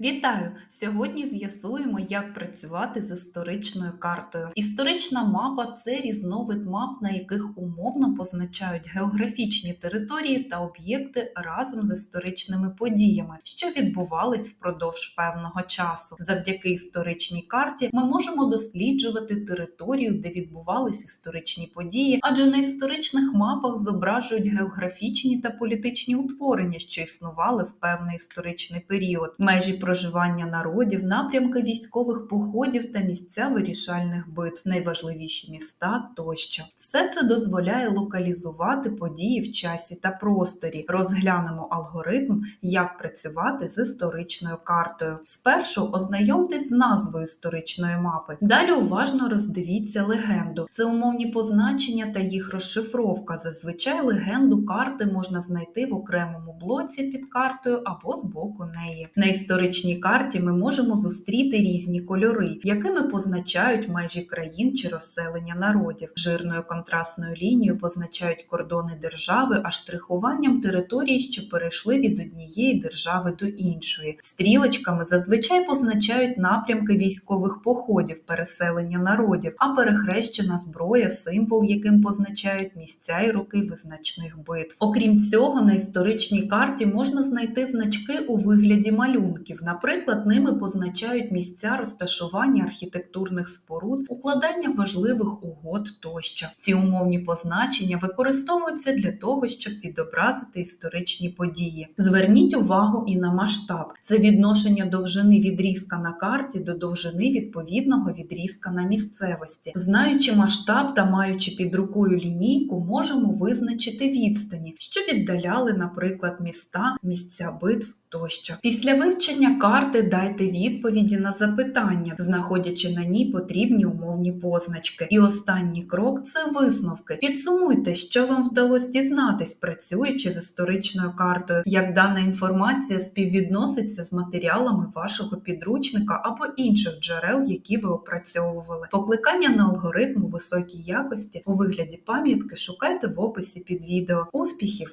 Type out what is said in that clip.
Вітаю! Сьогодні з'ясуємо, як працювати з історичною картою. Історична мапа це різновид мап, на яких умовно позначають географічні території та об'єкти разом з історичними подіями, що відбувались впродовж певного часу. Завдяки історичній карті ми можемо досліджувати територію, де відбувались історичні події, адже на історичних мапах зображують географічні та політичні утворення, що існували в певний історичний період. Межі проживання народів, напрямки військових походів та місця вирішальних битв, найважливіші міста тощо. Все це дозволяє локалізувати події в часі та просторі. Розглянемо алгоритм, як працювати з історичною картою. Спершу ознайомтесь з назвою історичної мапи. Далі уважно роздивіться легенду. Це умовні позначення та їх розшифровка. Зазвичай легенду карти можна знайти в окремому блоці під картою або з боку неї. На історичній карті ми можемо зустріти різні кольори, якими позначають межі країн чи розселення народів. Жирною контрастною лінією позначають кордони держави, а штрихуванням території, що перейшли від однієї держави до іншої. Стрілочками зазвичай позначають напрямки військових походів, переселення народів, а перехрещена зброя символ, яким позначають місця і роки визначних битв. Окрім цього, на історичній карті можна знайти значки у вигляді малюнків. Наприклад, ними позначають місця розташування архітектурних споруд, укладання важливих угод тощо. Ці умовні позначення використовуються для того, щоб відобразити історичні події. Зверніть увагу і на масштаб. Це відношення довжини відрізка на карті до довжини відповідного відрізка на місцевості. Знаючи масштаб та маючи під рукою лінійку, можемо визначити відстані, що віддаляли, наприклад, міста, місця битв тощо. Після вивчення карти дайте відповіді на запитання, знаходячи на ній потрібні умовні позначки. І останній крок це висновки. Підсумуйте, що вам вдалося дізнатись, працюючи з історичною картою, як дана інформація співвідноситься з матеріалами вашого підручника або інших джерел, які ви опрацьовували. Покликання на алгоритм у високій якості у вигляді пам'ятки шукайте в описі під відео. Успіхів!